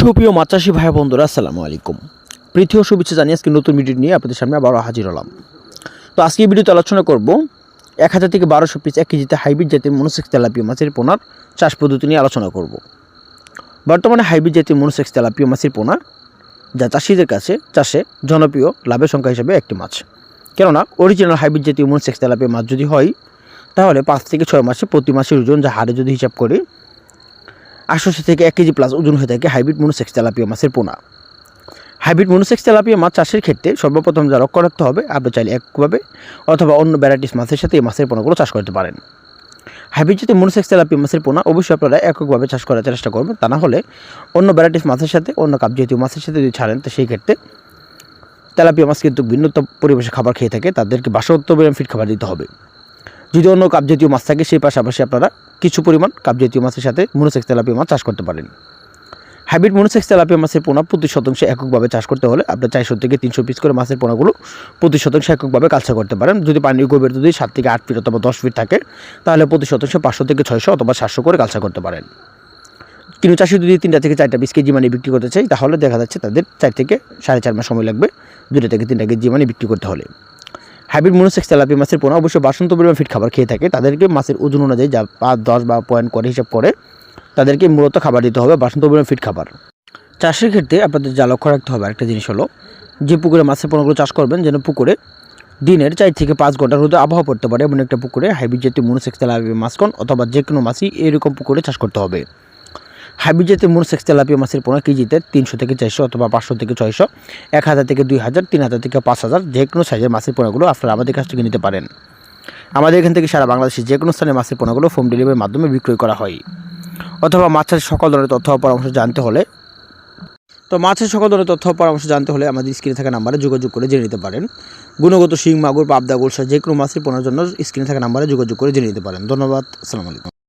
সুপ্রিয় মাছ চাষি ভাই বন্ধুরা, আসসালামু আলাইকুম। প্রীতি ও শুভেচ্ছা জানিয়ে আজকে নতুন ভিডিও নিয়ে আপনাদের সামনে আবারও হাজির হলাম। তো আজকে ভিডিওতে আলোচনা করব এক হাজার থেকে বারোশো পিস এক কেজিতে হাইব্রিড জাতের মনোসেক্স তেলাপিয়া মাছের পোনার চাষ পদ্ধতি নিয়ে আলোচনা করব। বর্তমানে হাইব্রিড জাতের মনোসেক্স তেলাপিয়া মাছের পোনা, যা চাষিদের কাছে, চাষে জনপ্রিয়, লাভের সংখ্যা হিসেবে একটি মাছ। কেননা অরিজিনাল হাইব্রিড জাতীয় মনোসেক্স তেলাপিয়া মাছ যদি হয়, তাহলে পাঁচ থেকে ছয় মাসে প্রতি মাসের ওজন যা হারে যদি হিসাব করি আটশোশো থেকে এক কেজি প্লাস ওজন হয়ে থাকে হাইব্রিড মনোসেক্স তেলাপিয়া মাছের পোনা। হাইব্রিড মনোসেক্স তেলাপিয়া মাছ চাষের ক্ষেত্রে সর্বপ্রথম যা লক্ষ্য রাখতে হবে, আপনি চাইলে একভাবে অথবা অন্য ভ্যারাইটিস মাছের সাথে এই মাছের পোনাগুলো চাষ করতে পারেন। হাইব্রিড যদি মনোসেক্স তেলাপিয়া মাছের পোনা অবশ্যই আপনারা এককভাবে চাষ করার চেষ্টা করবেন, তা না হলে অন্য ভ্যারাইটিস মাছের সাথে, অন্য কাপ জাতীয় মাছের সাথে যদি ছাড়েন, তো সেই ক্ষেত্রে তেলাপিয়া মাছ কিন্তু ভিন্ন পরিবেশে খাবার খেয়ে থাকে, তাদেরকে বাসত্ব ফিট খাবার দিতে হবে। যদি অন্য কাপ জাতীয় মাছ থাকে, সেই পাশাপাশি আপনারা কিছু পরিমাণ কাপ জাতীয় মাছের সাথে মনোসেক্স তেলাপিয়া মাছ চাষ করতে পারেন। হাইব্রিড মনোসেক্স তেলাপিয়া মাছের পোনা প্রতি শতাংশে এককভাবে চাষ করতে হলে আপনার চারশো থেকে তিনশো পিস করে মাছের পোনাগুলো প্রতি শতাংশে এককভাবে কালচা করতে পারেন। যদি পানির গভীর যদি সাত থেকে আট ফিট অথবা দশ ফিট থাকে, তাহলে প্রতি শতাংশে পাঁচশো থেকে ছয়শো অথবা সাতশো করে কালচা করতে পারেন। কিন্তু চাষি যদি তিনটা থেকে চারটা বিশ কেজি মানে বিক্রি করতে চাই তাহলে দেখা যাচ্ছে তাদের চার থেকে সাড়ে চার মাস সময় লাগবে দুটো থেকে তিনটা কেজি মানে বিক্রি করতে হলে। হাইব্রিড মনোসেক্স তেলাপি মাছের পোনা, অবশ্যই বাসন্ত পরিমাণ ফিট খাবার খেয়ে থাকে। তাদেরকে মাছের ওজন অনুযায়ী যা পাঁচ, দশ বা পয়েন্ট করে, হিসাব করে, তাদেরকে মূলত খাবার দিতে হবে বাসন্ত পরিমাণ ফিট খাবার। চাষের ক্ষেত্রে আপনাদের যা লক্ষ্য রাখতে হবে একটা জিনিস হলো, যে পুকুরে মাছের পোনাগুলো চাষ করবেন, যেন পুকুরে দিনের চার থেকে পাঁচ ঘণ্টার রোদে আবহাওয়া পড়তে পারে, এমন একটা পুকুরে হাইব্রিড জাতীয় মনোসেক্স তেলাপি মাছকন অথবা যে কোনো মাছই এরকম পুকুরে চাষ করতে হবে। হাইব্রিড জাতীয় মনোসেক্স তেলাপিয়া মাছের পোনা কেজিতে তিনশো থেকে চারশো অথবা পাঁচশো থেকে ছয়শো, এক হাজার থেকে দুই হাজার, তিন হাজার থেকে পাঁচ হাজার যে কোনো সাইজের মাছের পোনাগুলো আপনারা আমাদের কাছ থেকে নিতে পারেন। আমাদের এখান থেকে সারা বাংলাদেশে যে কোনো স্থানে মাছের পোনাগুলো হোম ডেলিভারির মাধ্যমে বিক্রয় করা হয়। অথবা মাছের সকল ধরনের তথ্য পরামর্শ জানতে হলে তো মাছের সকল ধরনের তথ্য পরামর্শ জানতে হলে আমাদের স্ক্রিনে থাকা নাম্বারে যোগাযোগ করে জেনে নিতে পারেন। গুণগত শিং, মাগুর, পাবদা গোলসা যে কোনো মাছের পোনার জন্য স্ক্রিনে থাকা নাম্বারে যোগাযোগ করে জেনে নিতে পারেন। ধন্যবাদ, আসসালামু আলাইকুম।